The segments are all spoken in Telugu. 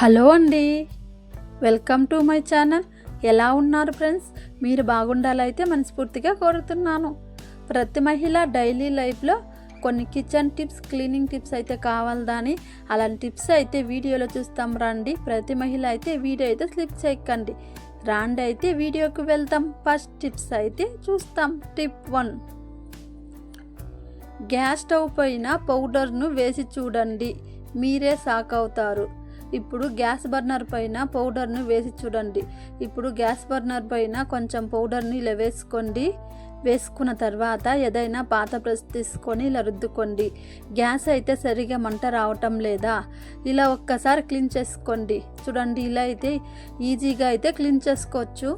హలో అండి. Welcome to my channel. ఎలా ఉన్నారు ఫ్రెండ్స్? మీరు బాగుండాలైతే మనస్ఫూర్తిగా కోరుతున్నాను. ప్రతి మహిళ డైలీ లైఫ్లో కొన్ని కిచెన్ టిప్స్ క్లీనింగ్ టిప్స్ అయితే కావాలని అలాంటి టిప్స్ అయితే వీడియోలో చూస్తాం రండి. ప్రతి మహిళ అయితే వీడియో అయితే స్లిప్ చేయకండి. రాండి అయితే వీడియోకి వెళ్తాం. ఫస్ట్ టిప్స్ అయితే చూస్తాం. Tip one. గ్యాస్ స్టవ్ పైన పౌడర్ను వేసి చూడండి. మీరే షాక్ అవుతారు ఇప్పుడు గ్యాస్ బర్నర్ పైన పౌడర్ను వేసి చూడండి. ఇప్పుడు గ్యాస్ బర్నర్ పైన కొంచెం పౌడర్ని ఇలా వేసుకోండి. వేసుకున్న తర్వాత ఏదైనా పాత బ్రష్ తీసుకొని ఇలా రుద్దుకోండి. గ్యాస్ అయితే సరిగా మంట రావటం లేదా? ఇలా ఒక్కసారి క్లీన్ చేసుకోండి. చూడండి ఇలా అయితే ఈజీగా అయితే క్లీన్ చేసుకోవచ్చు.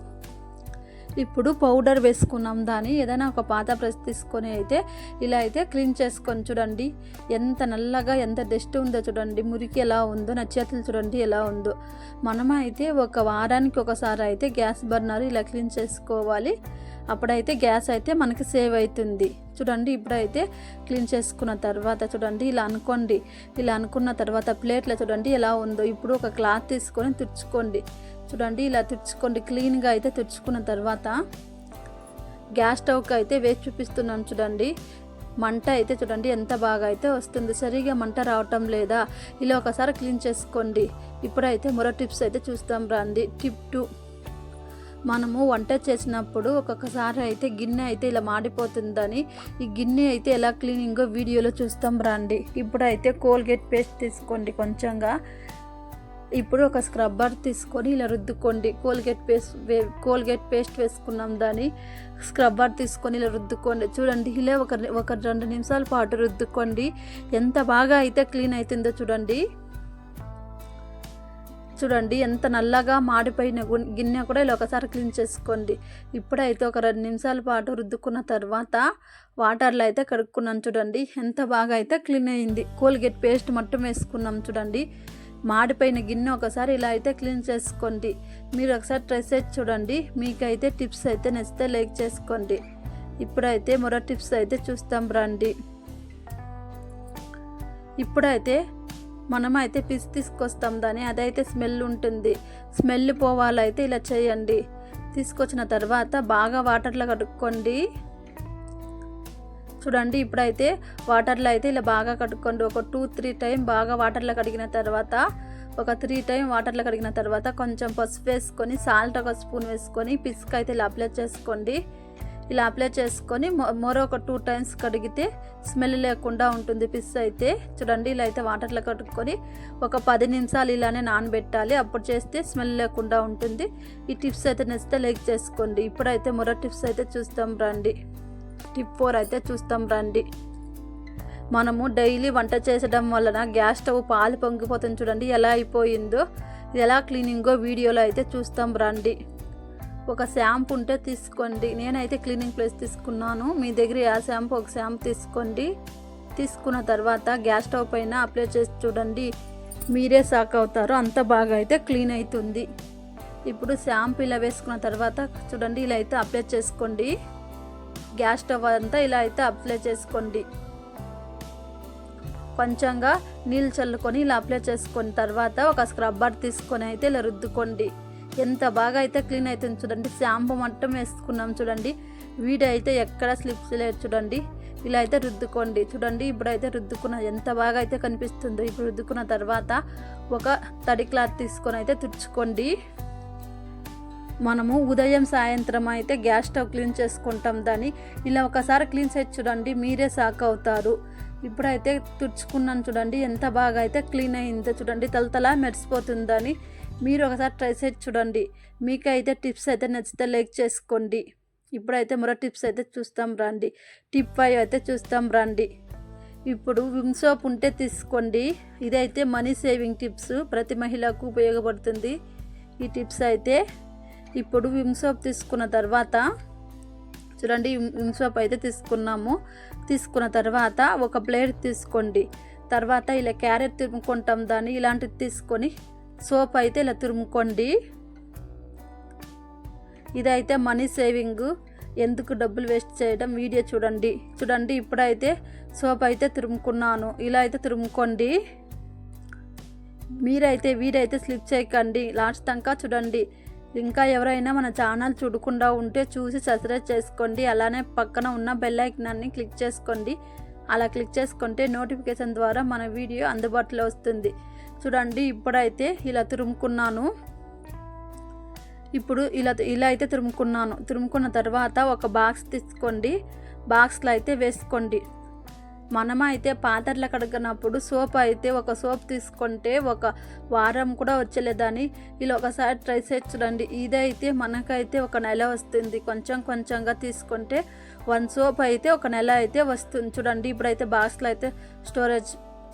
ఇప్పుడు పౌడర్ వేసుకున్నాం దాన్ని. ఏదైనా ఒక పాత బ్రష్ తీసుకొని అయితే ఇలా అయితే క్లీన్ చేసుకొని చూడండి. ఎంత నల్లగా ఎంత డస్ట్ ఉందో చూడండి. మురికి ఎలా ఉందో నా చేతులు చూడండి ఎలా ఉందో. మనమైతే అయితే ఒక వారానికి ఒకసారి అయితే గ్యాస్ బర్నర్ ఇలా క్లీన్ చేసుకోవాలి. అప్పుడైతే గ్యాస్ అయితే మనకి సేవ్ అవుతుంది. చూడండి ఇప్పుడైతే క్లీన్ చేసుకున్న తర్వాత చూడండి ఇలా అనుకోండి. ఇలా అనుకున్న తర్వాత ప్లేట్లో చూడండి ఎలా ఉందో. ఇప్పుడు ఒక క్లాత్ తీసుకొని తుడుచుకోండి. చూడండి ఇలా తుడుచుకోండి. క్లీన్గా అయితే తుడుచుకున్న తర్వాత గ్యాస్ స్టవ్కి అయితే వేసి చూపిస్తున్నాను చూడండి. మంట అయితే చూడండి ఎంత బాగా అయితే వస్తుంది. సరిగా మంట రావటం లేదా? ఇలా ఒకసారి క్లీన్ చేసుకోండి. ఇప్పుడైతే మరో టిప్స్ అయితే చూస్తాం రండి. టిప్ టూ మనము వంట చేసినప్పుడు ఒక్కొక్కసారి అయితే గిన్నె అయితే ఇలా మాడిపోతుందని ఈ గిన్నె అయితే ఎలా క్లీనింగో వీడియోలో చూస్తాం రండి. ఇప్పుడైతే కోల్గేట్ పేస్ట్ తీసుకోండి కొంచెంగా. ఇప్పుడు ఒక స్క్రబ్బర్ తీసుకొని ఇలా రుద్దుకోండి. కోల్గేట్ పేస్ట్ వే కోల్గేట్ పేస్ట్ వేసుకున్నాం దాన్ని. స్క్రబ్బర్ తీసుకొని ఇలా రుద్దుకోండి. చూడండి ఇలా ఒక ఒక రెండు నిమిషాల పాటు రుద్దుకోండి. ఎంత బాగా అయితే క్లీన్ అవుతుందో చూడండి. చూడండి ఎంత నల్లగా మాడిపోయిన గిన్నె కూడా ఇలా ఒకసారి క్లీన్ చేసుకోండి. ఇప్పుడైతే ఒక రెండు నిమిషాల పాటు రుద్దుకున్న తర్వాత వాటర్లో అయితే కడుక్కున్నాను చూడండి. ఎంత బాగా అయితే క్లీన్ అయింది. కోల్గేట్ పేస్ట్ మొత్తం వేసుకున్నాం చూడండి. మాడిపోయిన గిన్నె ఒకసారి ఇలా అయితే క్లీన్ చేసుకోండి. మీరు ఒకసారి ట్రై చేసి చూడండి. మీకైతే టిప్స్ అయితే నచ్చితే లైక్ చేసుకోండి. ఇప్పుడైతే మరో టిప్స్ అయితే చూస్తాం రండి. ఇప్పుడైతే మనమైతే పిసి తీసుకొస్తాం దాన్ని. అదైతే స్మెల్ ఉంటుంది. స్మెల్ పోవాలైతే ఇలా చేయండి. తీసుకొచ్చిన తర్వాత బాగా వాటర్లో కడుక్కోండి. చూడండి ఇప్పుడైతే వాటర్లో అయితే ఇలా బాగా కడుక్కోండి. ఒక టూ త్రీ టైం బాగా వాటర్లో కడిగిన తర్వాత ఒక త్రీ టైం వాటర్లో కడిగిన తర్వాత కొంచెం పసుపు వేసుకొని సాల్ట్ ఒక స్పూన్ వేసుకొని పిసుక అయితే ఇలా అప్లై చేసుకోండి. ఇలా అప్లై చేసుకొని మరో ఒక టూ టైమ్స్ కడిగితే స్మెల్ లేకుండా ఉంటుంది పిస్ అయితే. చూడండి ఇలా అయితే వాటర్లో కట్టుకొని ఒక పది నిమిషాలు ఇలానే నానబెట్టాలి. అప్పుడు చేస్తే స్మెల్ లేకుండా ఉంటుంది. ఈ టిప్స్ అయితే నచ్చితే లైక్ చేసుకోండి. ఇప్పుడైతే మరో టిప్స్ అయితే చూస్తాం రండి. టిప్ ఫోర్ అయితే చూస్తాం రండి. మనము డైలీ వంట చేసడం వలన గ్యాస్ స్టవ్ పాలు పొంగిపోతుంది చూడండి ఎలా అయిపోయిందో. ఇది ఎలా క్లీనింగో వీడియోలో అయితే చూస్తాం రండి. ఒక షాంపూ ఉంటే తీసుకోండి. నేనైతే క్లీనింగ్ ప్లేస్ తీసుకున్నాను. మీ దగ్గర ఆ షాంపూ ఒక షాంపూ తీసుకోండి. తీసుకున్న తర్వాత గ్యాస్ స్టవ్ పైన అప్లై చేసి చూడండి. మీరే షాక్ అవుతారు అంత బాగా అయితే క్లీన్ అవుతుంది. ఇప్పుడు షాంపూ ఇలా వేసుకున్న తర్వాత చూడండి ఇలా అయితే అప్లై చేసుకోండి. గ్యాస్ స్టవ్ అంతా ఇలా అయితే అప్లై చేసుకోండి. కొంచెంగా నీళ్ళు చల్లుకొని ఇలా అప్లై చేసుకున్న తర్వాత ఒక స్క్రబ్బర్ తీసుకొని అయితే ఇలా రుద్దుకోండి. ఎంత బాగా అయితే క్లీన్ అవుతుంది చూడండి. షాంపూ మొత్తం వేసుకున్నాం చూడండి. వీడైతే అయితే ఎక్కడ స్లిప్స్ లేదు చూడండి. ఇలా అయితే రుద్దుకోండి. చూడండి ఇప్పుడైతే రుద్దుకున్న ఎంత బాగా అయితే కనిపిస్తుందో. ఇప్పుడు రుద్దుకున్న తర్వాత ఒక తడి క్లాత్ తీసుకొని అయితే తుడుచుకోండి. మనము ఉదయం సాయంత్రం అయితే గ్యాస్ స్టవ్ క్లీన్ చేసుకుంటాం దాన్ని. ఇలా ఒకసారి క్లీన్ చేసి చూడండి మీరే సాక్ అవుతారు. ఇప్పుడైతే తుడుచుకున్నాను చూడండి ఎంత బాగా అయితే క్లీన్ అయిందో చూడండి తలతలా మెరిసిపోతుందని మీరు ఒకసారి ట్రై చేసి చూడండి. మీకైతే టిప్స్ అయితే నచ్చితే లైక్ చేసుకోండి. ఇప్పుడైతే మరో టిప్స్ అయితే చూస్తాం రండి. టిప్ ఫైవ్ అయితే చూస్తాం రండి. ఇప్పుడు విమ్ సోప్ ఉంటే తీసుకోండి. ఇదైతే మనీ సేవింగ్ టిప్స్. ప్రతి మహిళకు ఉపయోగపడుతుంది. ఈ టిప్స్ అయితే ఇప్పుడు విమ్ సోప్ తీసుకున్న తర్వాత చూడండి విమ్- సోప్ అయితే తీసుకున్నాము. తీసుకున్న తర్వాత ఒక ప్లేట్ తీసుకోండి. తర్వాత ఇలా క్యారెట్ తురుముకుంటాం దాన్ని ఇలాంటిది తీసుకొని సోప్ అయితే ఇలా తురుముకోండి. ఇదైతే మనీ సేవింగ్. ఎందుకు డబ్బులు వేస్ట్ చేయడం వీడియో చూడండి. చూడండి ఇప్పుడైతే సోప్ అయితే తురుముకున్నాను. ఇలా అయితే తురుముకోండి. మీరైతే వీరైతే స్లిప్ చేయకండి. లాస్ట్ దాకా చూడండి. ఇంకా ఎవరైనా మన ఛానల్ చూడకుండా ఉంటే చూసి సబ్స్క్రైబ్ చేసుకోండి. అలానే పక్కన ఉన్న బెల్ ఐకనాన్ని క్లిక్ చేసుకోండి. అలా క్లిక్ చేసుకుంటే నోటిఫికేషన్ ద్వారా మన వీడియో అందుబాటులో వస్తుంది. చూడండి ఇప్పుడైతే ఇలా తురుముకున్నాను. ఇప్పుడు ఇలా ఇలా అయితే తురుముకున్నాను. తురుముకున్న తర్వాత ఒక బాక్స్ తీసుకోండి. బాక్స్లో అయితే వేసుకోండి. మనమైతే పాత్రలు కడిగినప్పుడు సోప్ అయితే ఒక సోప్ తీసుకుంటే ఒక వారం కూడా వచ్చలేదని. ఇలా ఒకసారి ట్రై చేసి చూడండి. ఇదైతే మనకైతే ఒక నెల వస్తుంది. కొంచెం కొంచెంగా తీసుకుంటే వన్ సోప్ అయితే ఒక నెల అయితే వస్తుంది. చూడండి ఇప్పుడైతే బాక్స్లో అయితే స్టోరేజ్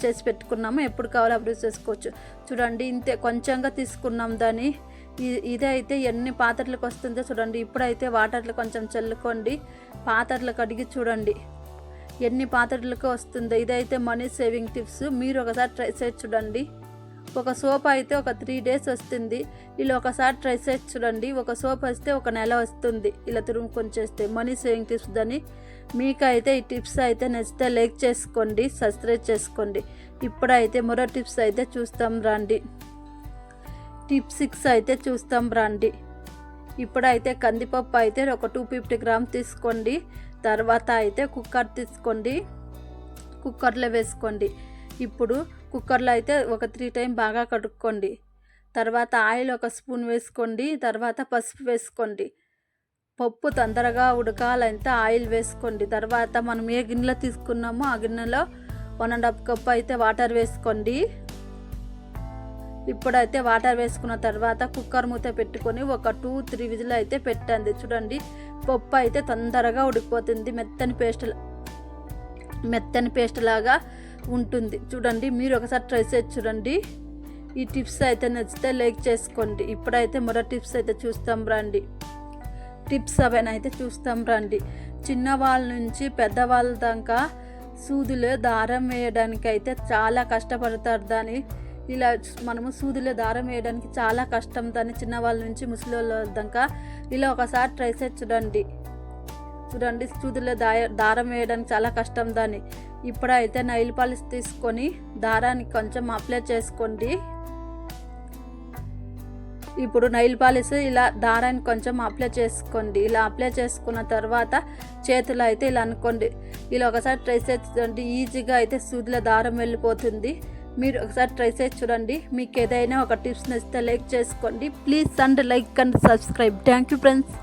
చేసి పెట్టుకున్నాము. ఎప్పుడు కావాలో అప్పుడు చేసుకోవచ్చు. చూడండి ఇంతే కొంచెంగా తీసుకున్నాం దాన్ని. ఇ- ఇదైతే ఎన్ని పాత్రలకు వస్తుందో చూడండి. ఇప్పుడైతే వాటర్లు కొంచెం చల్లుకోండి. పాత్రలు కడిగి చూడండి. ఎన్ని పాత్రలకు వస్తుందో. ఇదైతే మనీ సేవింగ్ టిప్స్. మీరు ఒకసారి ట్రై చేసి చూడండి. ఒక సోప్ అయితే ఒక త్రీ డేస్ వస్తుంది. ఇలా ఒకసారి ట్రై చేసి చూడండి. ఒక సోప్ వస్తే ఒక నెల వస్తుంది. ఇలా తురుముకొని చేస్తే మనీ సేవింగ్ టిప్స్ అని మీకైతే ఈ టిప్స్ అయితే నచ్చితే లైక్ చేసుకోండి సబ్స్క్రైబ్ చేసుకోండి. ఇప్పుడైతే మరో టిప్స్ అయితే చూస్తాం రండి. టిప్ సిక్స్ అయితే చూస్తాం రండి. ఇప్పుడైతే కందిపప్పు అయితే ఒక టూ ఫిఫ్టీ గ్రామ్ తీసుకోండి. తర్వాత అయితే కుక్కర్ తీసుకోండి. కుక్కర్లో వేసుకోండి. ఇప్పుడు కుక్కర్లో అయితే ఒక త్రీ టైం బాగా కడుక్కోండి. తర్వాత ఆయిల్ ఒక స్పూన్ వేసుకోండి. తర్వాత పసుపు వేసుకోండి. పప్పు తొందరగా ఉడకాలంటే ఆయిల్ వేసుకోండి. తర్వాత మనం ఏ గిన్నెలో తీసుకున్నామో ఆ గిన్నెలో వన్ అండ్ హాఫ్ కప్ అయితే వాటర్ వేసుకోండి. ఇప్పుడైతే వాటర్ వేసుకున్న తర్వాత కుక్కర్ మూత పెట్టుకొని ఒక టూ త్రీ విజిల్ అయితే పెట్టండి. చూడండి పప్పు అయితే తొందరగా ఉడికిపోతుంది. మెత్తని పేస్ట్ మెత్తని పేస్ట్ లాగా ఉంటుంది. చూడండి మీరు ఒకసారి ట్రై చేసి చూడండి. ఈ టిప్స్ అయితే నచ్చితే లైక్ చేసుకోండి. ఇప్పుడైతే మరో టిప్స్ అయితే చూస్తాం రండి. టిప్స్ అవన్నైతే అయితే చూస్తాం రండి. చిన్నవాళ్ళ నుంచి పెద్దవాళ్ళ దాకా సూదిలో దారం వేయడానికి అయితే చాలా కష్టపడతారు దాని ఇలా మనము సూదిలో దారం వేయడానికి చాలా కష్టం. దాన్ని చిన్నవాళ్ళ నుంచి ముసలి వాళ్ళ దాకా ఇలా ఒకసారి ట్రై చేసి చూడండి. చూడండి సూదిలో దాయ దారం వేయడానికి చాలా కష్టం దాన్ని. ఇప్పుడైతే నైల్ పాలిష్ తీసుకొని దారానికి కొంచెం అప్లై చేసుకోండి. ఇప్పుడు నైల్ పాలిష్ ఇలా దారాన్ని కొంచెం అప్లై చేసుకోండి. ఇలా అప్లై చేసుకున్న తర్వాత చేతులు అయితే ఇలా అనుకోండి. ఇలా ఒకసారి ట్రై చేసి చూడండి. ఈజీగా అయితే సూదిలో దారం వెళ్ళిపోతుంది. మీరు ఒకసారి ట్రై చేసి చూడండి. మీకు ఏదైనా ఒక టిప్స్ నచ్చితే లైక్ చేసుకోండి. Please and like and subscribe. Thank you friends.